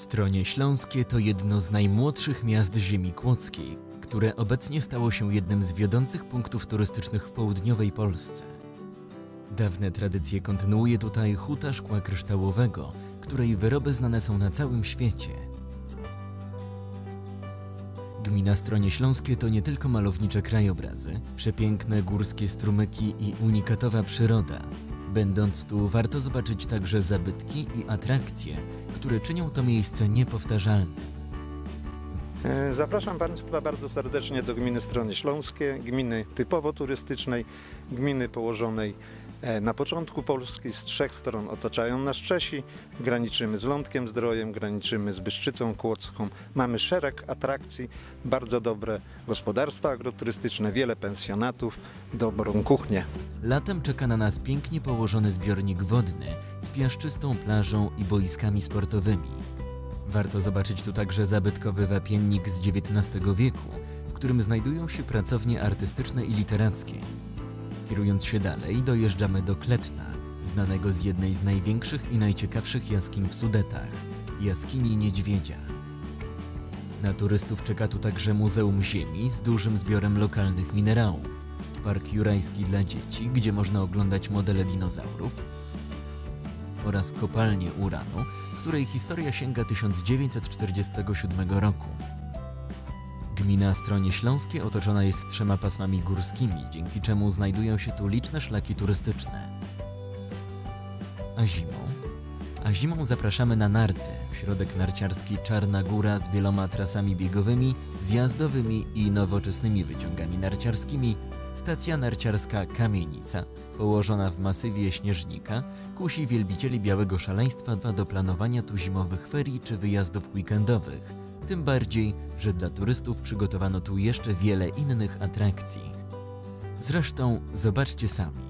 Stronie Śląskie to jedno z najmłodszych miast ziemi kłodzkiej, które obecnie stało się jednym z wiodących punktów turystycznych w południowej Polsce. Dawne tradycje kontynuuje tutaj huta szkła kryształowego, której wyroby znane są na całym świecie. Gmina Stronie Śląskie to nie tylko malownicze krajobrazy, przepiękne górskie strumyki i unikatowa przyroda. Będąc tu, warto zobaczyć także zabytki i atrakcje, które czynią to miejsce niepowtarzalnym. E, Zapraszam Państwa bardzo serdecznie do gminy Strony Śląskie, gminy typowo turystycznej, gminy położonej e, na początku Polski, z trzech stron otaczają nas Czesi, graniczymy z Lądkiem Zdrojem, graniczymy z Byszczycą Kłodzką. Mamy szereg atrakcji, bardzo dobre gospodarstwa agroturystyczne, wiele pensjonatów, dobrą kuchnię. Latem czeka na nas pięknie położony zbiornik wodny z piaszczystą plażą i boiskami sportowymi. Warto zobaczyć tu także zabytkowy wapiennik z XIX wieku, w którym znajdują się pracownie artystyczne i literackie. Kierując się dalej, dojeżdżamy do Kletna, znanego z jednej z największych i najciekawszych jaskiń w Sudetach jaskini Niedźwiedzia. Na turystów czeka tu także Muzeum Ziemi z dużym zbiorem lokalnych minerałów, Park Jurajski dla dzieci, gdzie można oglądać modele dinozaurów oraz kopalnię uranu, której historia sięga 1947 roku. Gmina Stronie Śląskie otoczona jest trzema pasmami górskimi, dzięki czemu znajdują się tu liczne szlaki turystyczne. A zimą? A zimą zapraszamy na narty, środek narciarski Czarna Góra z wieloma trasami biegowymi, zjazdowymi i nowoczesnymi wyciągami narciarskimi, stacja narciarska Kamienica, położona w masywie Śnieżnika, kusi wielbicieli białego szaleństwa do planowania tu zimowych ferii czy wyjazdów weekendowych. Tym bardziej, że dla turystów przygotowano tu jeszcze wiele innych atrakcji. Zresztą zobaczcie sami.